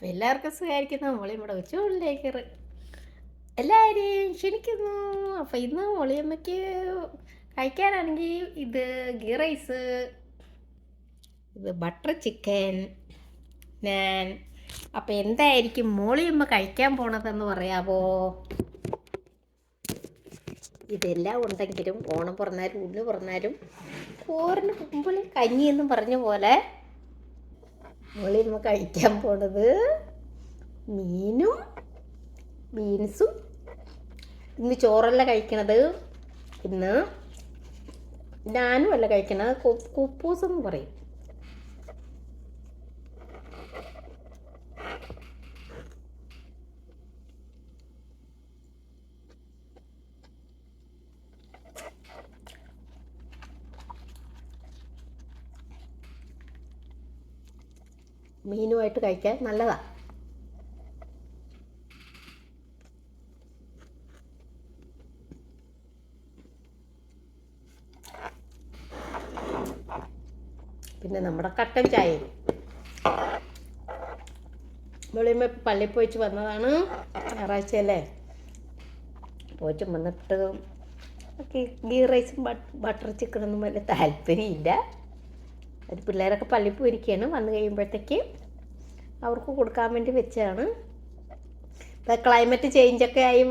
അപ്പം എല്ലാവർക്കും സുഖമായിരിക്കുന്നു മോളി ഇവിടെ ഉച്ചകളിലേക്ക് എല്ലാവരെയും ക്ഷണിക്കുന്നു. അപ്പം ഇന്ന് മോളിയമ്മയ്ക്ക് കഴിക്കാനാണെങ്കിൽ ഇത് ഗീ റൈസ് ഇത് ബട്ടർ ചിക്കൻ ഞാൻ അപ്പം എന്തായിരിക്കും മോളിയമ്മ കഴിക്കാൻ പോണതെന്ന് പറയാമോ ഇതെല്ലാം ഉണ്ടെങ്കിലും ഓണം പറഞ്ഞാലും ഉള്ളു പറഞ്ഞാലും ചോറിന് മുമ്പിൽ കഞ്ഞി എന്നും പറഞ്ഞ പോലെ മോളിയമ്മ കഴിക്കാൻ പോണത് മീനും ബീൻസും. ഇന്ന് ചോറല്ല കഴിക്കണത്. ഇന്ന് ഞാനും അല്ല കഴിക്കണത്. കുപ്പൂസ് എന്ന് പറയും. മീനുമായിട്ട് കഴിക്കാൻ നല്ലതാണ് പിന്നെ നമ്മുടെ കട്ടൻ ചായ വെളിയമ്മ പള്ളിയിൽ പോയിച്ച് വന്നതാണ് ഞായറാഴ്ച അല്ലേ? പോയിച്ച് വന്നിട്ട് ഗീ റൈസും ബട്ടർ ചിക്കനൊന്നും വലിയ താല്പര്യമില്ല. ഒരു പിള്ളേരൊക്കെ പള്ളി പോയിരിക്കുകയാണ്. വന്നു കഴിയുമ്പോഴത്തേക്ക് അവർക്ക് കൊടുക്കാൻ വേണ്ടി വെച്ചതാണ്. ഇപ്പം ക്ലൈമറ്റ് ചേഞ്ചൊക്കെ ആയി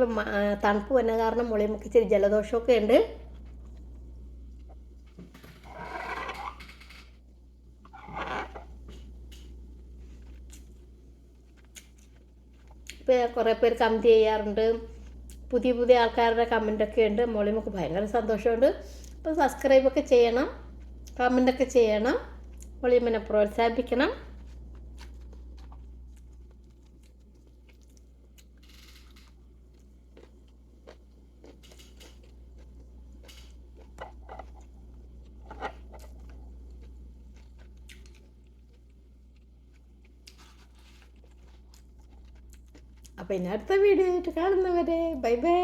തണുപ്പ് വന്ന കാരണം മുളിമുക്ക് ഇച്ചിരി ജലദോഷമൊക്കെ ഉണ്ട്. ഇപ്പം കുറേ പേര് കമന്റ് ചെയ്യാറുണ്ട്. പുതിയ പുതിയ ആൾക്കാരുടെ കമന്റൊക്കെ ഉണ്ട്. മോളിമൊക്കെ ഭയങ്കര സന്തോഷമുണ്ട്. അപ്പോൾ സബ്സ്ക്രൈബൊക്കെ ചെയ്യണം. കമന്റൊക്കെ ചെയ്യണം. മോളിയമ്മനെ പ്രോത്സാഹിപ്പിക്കണം. അപ്പോൾ ഇനി അടുത്ത വീഡിയോ ആയിട്ട് കാണുന്നവരെ ബൈ ബൈ.